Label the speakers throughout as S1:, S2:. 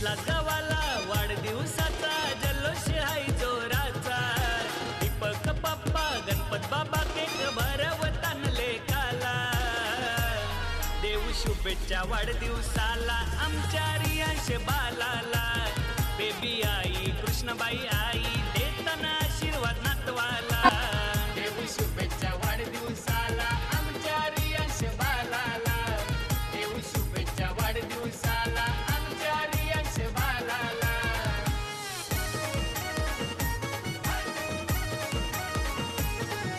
S1: कसला गावाला वाढदिवसाचा जल्लोष हाय जोराचा. दीपक बाप्पा गणपत बाबा केक भरवतान लेखाला देऊ शुभेच्छा वाढदिवसाला आमच्या रियांश बालाला. बेबी आई कृष्णबाई आई देताना आशीर्वाद नातवाला.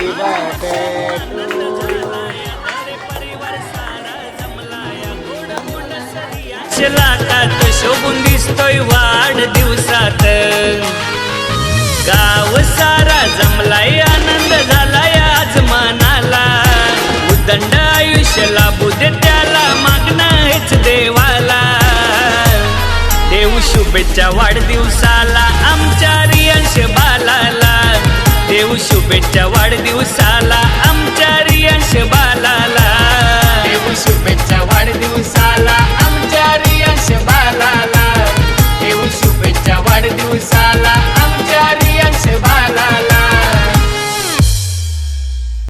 S2: हॅपी बर्थडे
S1: लाटात शोभून दिसतोय वाढ दिवसात गाव सारा जमलाय आनंद झालाय आज मनाला उदंड आयुष्य लाभू दे त्याला मागणं हेच देवाला देऊ शुभेच्छा वाढदिवसाला आमच्या रियांश बालाला देऊ शुभेच्छा वाढदिवसाला. आमच्या रियांश बाला